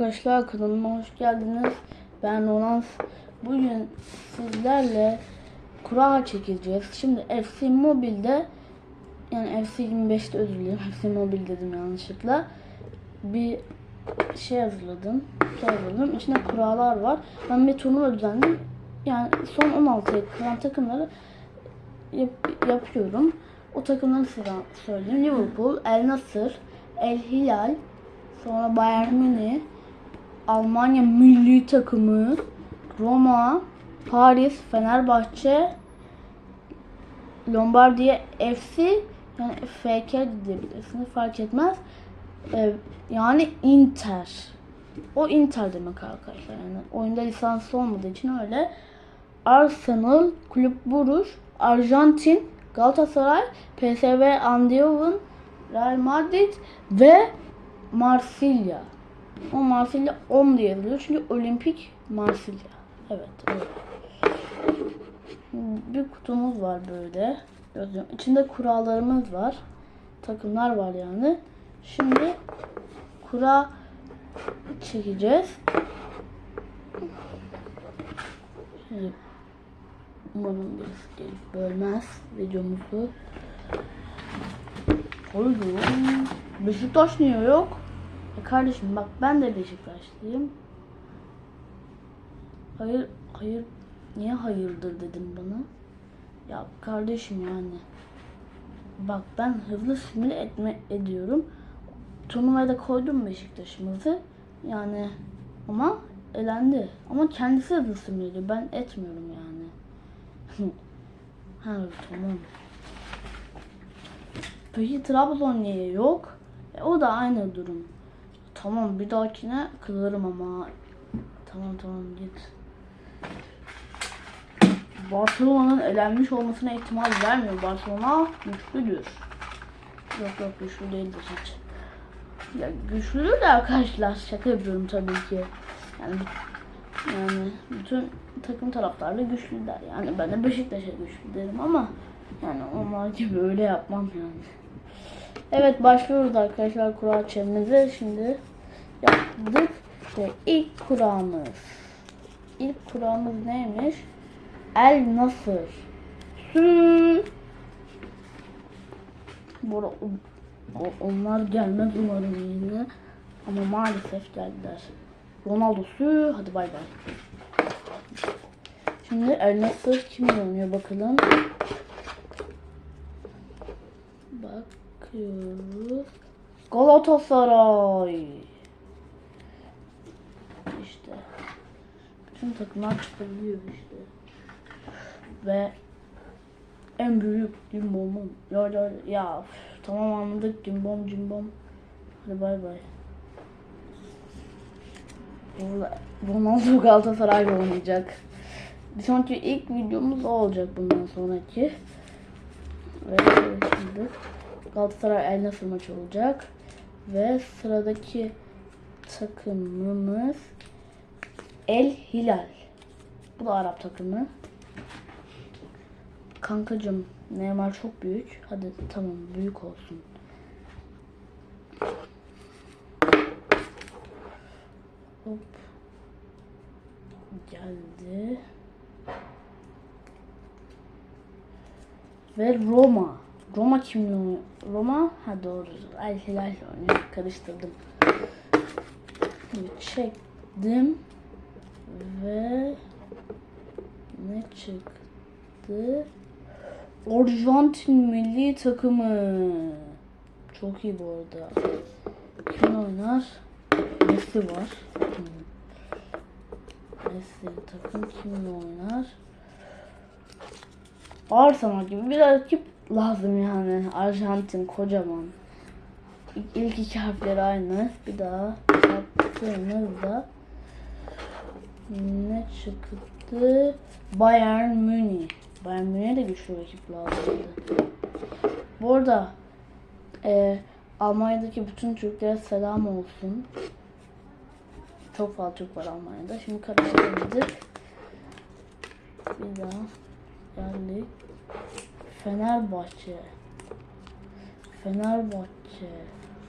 Arkadaşlar kanalıma hoş geldiniz. Ben Ronan. Bugün sizlerle kura çekeceğiz. Şimdi FC Mobile'de yani FC 25'te özür dilerim. FC Mobile dedim yanlışlıkla. Bir şey hazırladım. Şey hazırladım. İçinde kurallar var. Ben bir turnuva düzenledim. Yani son 16'ya kalan takımları yap- yapıyorum. O takımları size söyleyeyim. Liverpool, El Nasır, El Hilal, sonra Bayern Münih, Almanya milli takımı, Roma, Paris, Fenerbahçe, Lombardiya FC yani FK diyebilirsiniz fark etmez. Ee, yani Inter. O Inter demek arkadaşlar. Yani oyunda lisansı olmadığı için öyle. Arsenal, Kulüp Buruş, Arjantin, Galatasaray, PSV Eindhoven, Real Madrid ve Marsilya. O Marsilya 10 diye yazılıyor çünkü Olimpik Marsilya. Evet, evet. Bir kutumuz var böyle. Yazıyorum. İçinde kurallarımız var. Takımlar var yani. Şimdi kura çekeceğiz. Şimdi umarım birisi bölmez videomuzu. Koydum. Beşiktaş niye yok? E kardeşim bak ben de Beşiktaşlıyım. Hayır, hayır. Niye hayırdır dedim bana? Ya kardeşim yani. Bak ben hızlı simüle etme ediyorum. Turnuvaya da koydum Beşiktaş'ımızı. Yani ama elendi. Ama kendisi hızlı simüle ediyor. Ben etmiyorum yani. ha tamam. Peki Trabzon niye yok? E, o da aynı durum. Tamam bir dahakine kızarım ama. Tamam tamam git. Barcelona'nın elenmiş olmasına ihtimal vermiyor. Barcelona güçlüdür. Yok yok güçlü değildir hiç. Ya güçlüdür de arkadaşlar şaka yapıyorum tabii ki. Yani yani bütün takım taraftarı güçlüler. Yani ben de Beşiktaş'a güçlü derim ama yani onlar gibi öyle yapmam yani. Evet başlıyoruz arkadaşlar kura çevremize. Şimdi yaptık ve ilk kuramız. İlk kuramız neymiş? El Nasır. Hı. Bu arada o- o- onlar gelmez umarım yine. Ama maalesef geldiler. Ronaldo sü hadi bay bay. Şimdi El Nasır kim oynuyor bakalım. Bakıyoruz. Galatasaray. İşte. Bütün takımlar çıkabiliyor işte. Ve en büyük cimbomum. Ya ya ya tamam anladık cimbom cimbom. Hadi bay bay. Ronaldo Galatasaray'la oynayacak. Bir ilk videomuz o olacak bundan sonraki. Ve şimdi Galatasaray El Nasır maçı olacak. Ve sıradaki takımımız El Hilal. Bu da Arap takımı. Kankacım Neymar çok büyük. Hadi tamam büyük olsun. Hop. Geldi. Ve Roma. Roma kimle oynuyor? Roma? Ha doğru. El Hilal oynuyor. Karıştırdım. Çektim. Ve ne çıktı? Arjantin milli takımı. Çok iyi bu arada. Kim oynar? Messi var. Messi takım kimle oynar? Arsenal gibi bir rakip lazım yani. Arjantin kocaman. İlk iki harfleri aynı. Bir daha yaptığımızda ne çıktı? Bayern Münih. Bayern Münih'e de güçlü rakip lazımdı. Bu arada e, Almanya'daki bütün Türklere selam olsun. Çok fazla Türk var Almanya'da. Şimdi karıştırdık. Bir daha geldik. Fenerbahçe. Fenerbahçe.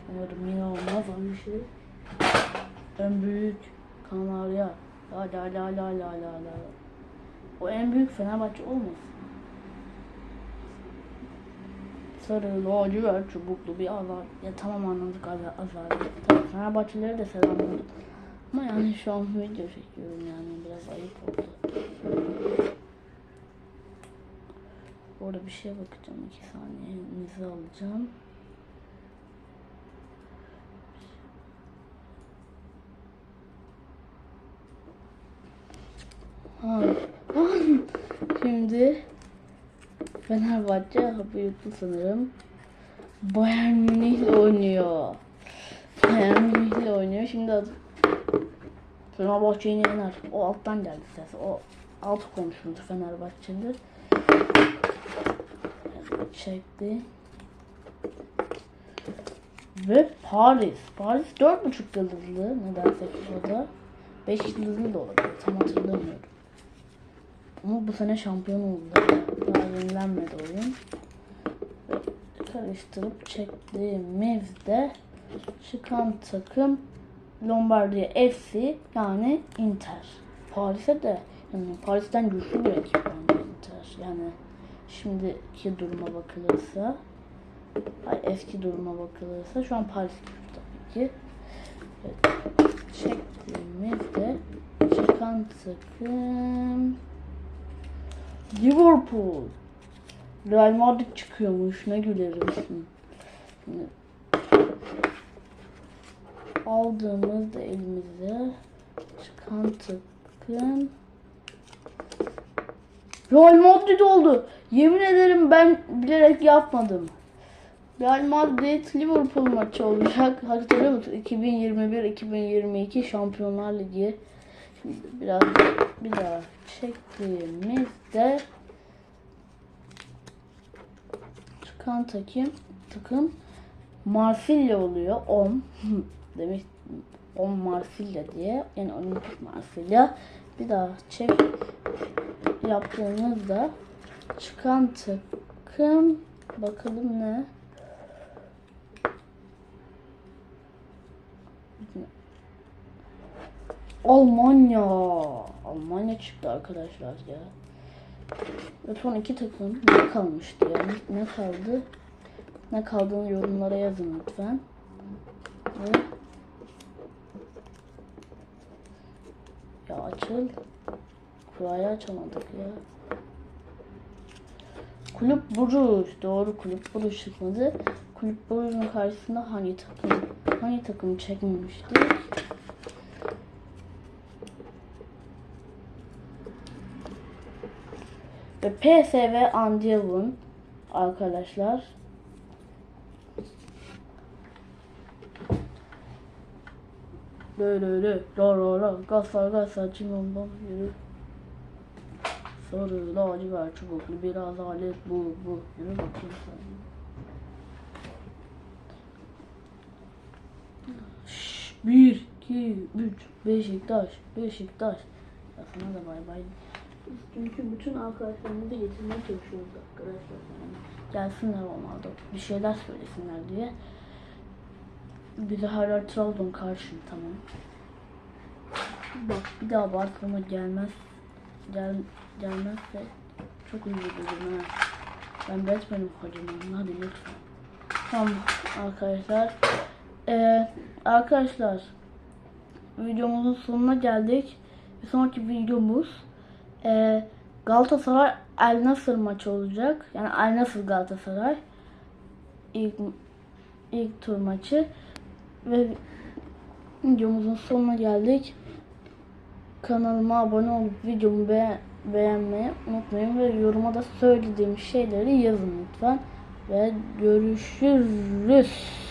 Umarım yine olmaz aynı şey. En büyük Kanarya. La la la la la la la. O en büyük Fenerbahçe olmasın? Sarı, lacivert, çubuklu bir azar. Ya tamam anladık azar. azar. Tamam, Fenerbahçeleri de selamladık. Ama yani şu an video çekiyorum yani biraz ayıp oldu. Orada bir şeye bakacağım. iki saniyenizi alacağım. Şimdi Fenerbahçe hapı yuttu sanırım. Bayern Münih oynuyor. Bayern Münih oynuyor. Şimdi Fenerbahçe'yi yener. O alttan geldi ses. O alt komşumuz Fenerbahçe'de. Çekti. Ve Paris. Paris 4.5 yıldızlı. Nedense FIFA'da. 5 yıldızlı da olabilir. Tam hatırlamıyorum. Ama bu sene şampiyon oldu. Daha yenilenmedi oyun. Karıştırıp çektiğimizde çıkan takım Lombardiya FC yani Inter. Paris'e de yani Paris'ten güçlü bir ekip bence Inter. Yani şimdiki duruma bakılırsa ay eski duruma bakılırsa şu an Paris güçlü tabii ki. Evet. Çektiğimizde çıkan takım Liverpool. Real Madrid çıkıyormuş. Ne gülerim. Şimdi aldığımızda elimize çıkan takım Real Madrid oldu. Yemin ederim ben bilerek yapmadım. Real Madrid Liverpool maçı olacak. Hatırlıyor musun? 2021-2022 Şampiyonlar Ligi. Şimdi biraz bir daha çektiğimizde çıkan takım takım Marsilya oluyor. 10 demek 10 Marsilya diye. Yani Olimpik Marsilya. Bir daha çek yaptığımızda çıkan takım bakalım ne? Almanya. Almanya çıktı arkadaşlar ya. Ve son iki takım ne kalmıştı yani? Ne kaldı? Ne kaldığını yorumlara yazın lütfen. Ve ya açıl. Kurayı açamadık ya. Kulüp Buruş. Doğru Kulüp Buruş çıkmadı. Kulüp Buruş'un karşısında hangi takım hangi takım çekmemiştik? Ve PSV Eindhoven arkadaşlar. Böyle öyle. La la la. Var gaz var. Cimon bom yürü. Sarı lacivert çubuklu biraz alet bu bu. Yürü bakayım sen. Bir, iki, üç. Beşiktaş. Beşiktaş. Sana da bay bay. Çünkü bütün arkadaşlarımızı getirmeye çalışıyoruz arkadaşlar. Yani gelsinler Ronaldo. Bir şeyler söylesinler diye. Bir de hala Trabzon karşım tamam. Bak bir daha Barcelona gelmez. Gel, gelmezse çok üzülürüm ha. Ben Batman'im kocaman. Hadi lütfen. Tamam arkadaşlar. Ee, arkadaşlar videomuzun sonuna geldik. Bir sonraki videomuz e, Galatasaray El Nasır maçı olacak. Yani El Nasır Galatasaray ilk ilk tur maçı ve videomuzun sonuna geldik. Kanalıma abone olup videomu be beğenmeyi unutmayın ve yoruma da söylediğim şeyleri yazın lütfen ve görüşürüz.